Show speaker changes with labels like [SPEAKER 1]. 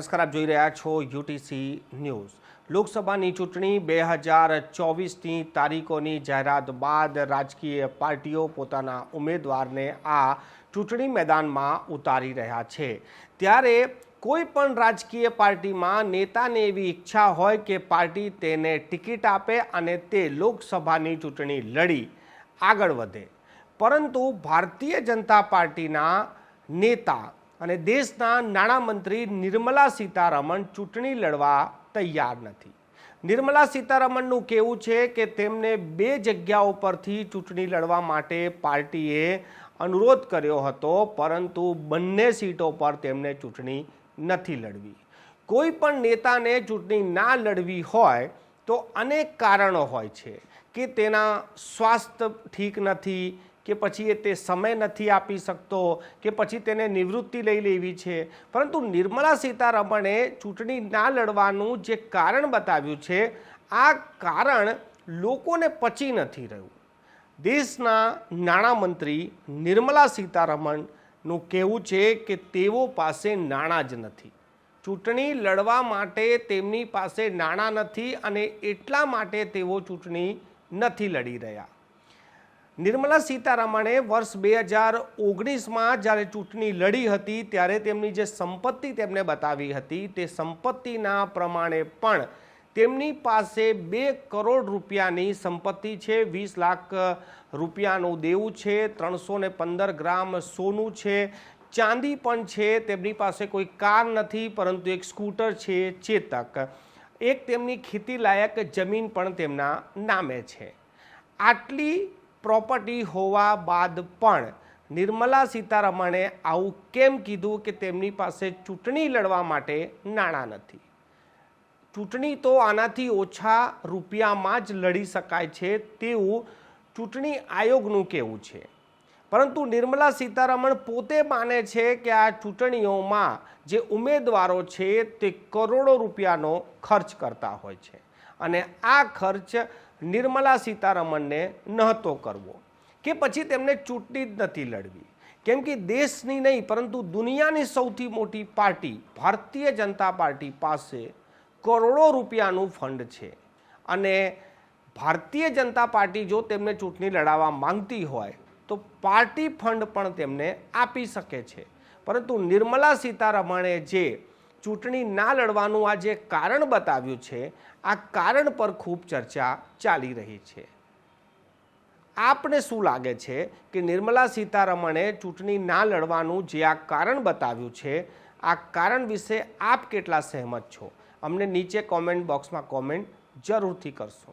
[SPEAKER 1] નમસ્કાર, આપ જોઈ રહ્યા છો યુટીસી ન્યૂઝ. લોકસભાની ચૂંટણી બે હજાર ચોવીસની તારીખોની જાહેરાત બાદ રાજકીય પાર્ટીઓ પોતાના ઉમેદવારને આ ચૂંટણી મેદાનમાં ઉતારી રહ્યા છે. ત્યારે કોઈ પણ રાજકીય પાર્ટીમાં નેતાને એવી ઈચ્છા હોય કે પાર્ટી તેને ટિકિટ આપે અને તે લોકસભાની ચૂંટણી લડી, આગળ વધે. પરંતુ ભારતીય જનતા પાર્ટીના નેતા અને દેશના નાણામંત્રી નિર્મલા સીતારમણ ચૂંટણી લડવા તૈયાર નથી. નિર્મલા સીતારમણનું કહેવું છે કે તેમને બે જગ્યાઓ પરથી ચૂંટણી લડવા માટે પાર્ટીએ અનુરોધ કર્યો હતો, પરંતુ બંને સીટો પર તેમને ચૂંટણી નથી લડવી. કોઈ પણ નેતાને ચૂંટણી ના લડવી હોય તો અનેક કારણો હોય છે કે તેના સ્વાસ્થ્ય ઠીક નથી કે પછી એ તે સમય નથી આપી શકતો, કે પછી તેને નિવૃત્તિ લઈ લેવી છે. પરંતુ નિર્મલા સીતારમણે ચૂંટણી ના લડવાનું જે કારણ બતાવ્યું છે, આ કારણ લોકોને પચી નથી રહ્યું. દેશના નાણામંત્રી નિર્મલા સીતારમણનું કહેવું છે કે તેઓ પાસે નાણાં જ નથી. ચૂંટણી લડવા માટે તેમની પાસે નાણાં નથી અને એટલા માટે તેઓ ચૂંટણી નથી લડી રહ્યા. નિર્મલા સીતારમણે વર્ષ બે હજાર ઓગણીસમાં જ્યારે ચૂંટણી લડી હતી, ત્યારે તેમની જે સંપત્તિ તેમને બતાવી હતી, તે સંપત્તિના પ્રમાણે પણ તેમની પાસે બે કરોડ રૂપિયાની સંપત્તિ છે, વીસ લાખ રૂપિયાનું દેવું છે, ત્રણસો ને પંદર ગ્રામ સોનું છે, ચાંદી પણ છે, તેમની પાસે કોઈ કાર નથી, પરંતુ એક સ્કૂટર છે, ચેતક. એક તેમની ખેતીલાયક જમીન પણ તેમના નામે છે. આટલી પ્રોપર્ટી હોવા બાદ પણ નિર્મલા સીતારમણે આવું કેમ કીધું કે તેમની પાસે ચૂંટણી લડવા માટે નાણાં નથી? ચૂંટણી તો આનાથી ઓછા રૂપિયામાં જ લડી શકાય છે તેવું ચૂંટણી આયોગનું કહેવું છે. પરંતુ નિર્મલા સીતારમણ પોતે માને છે કે આ ચૂંટણીઓમાં જે ઉમેદવારો છે તે કરોડો રૂપિયાનો ખર્ચ કરતા હોય છે. અને આ ખર્ચ નિર્મલા સીતારમણને નહોતો કરવો, કે પછી તેમને ચૂંટણી જ નથી લડવી. કેમ કે દેશની નહીં, પરંતુ દુનિયાની સૌથી મોટી પાર્ટી, ભારતીય જનતા પાર્ટી પાસે કરોડો રૂપિયાનું ફંડ છે. અને ભારતીય જનતા પાર્ટી જો તેમને ચૂંટણી લડાવવા માંગતી હોય, તો પાર્ટી ફંડ પણ તેમને આપી શકે છે. પરંતુ નિર્મલા સીતારમણે જે ચૂંટણી ના લડવાનું આ જે કારણ બતાવ્યું છે, આ કારણ પર ખૂબ ચર્ચા ચાલી રહી છે. આપને શું લાગે છે કે નિર્મલા સીતારમણે ચૂંટણી ના લડવાનું જે આ કારણ બતાવ્યું છે, આ કારણ વિશે આપ કેટલા સહેમત છો? અમને નીચે કોમેન્ટ બોક્સમાં કોમેન્ટ જરૂરથી કરશો.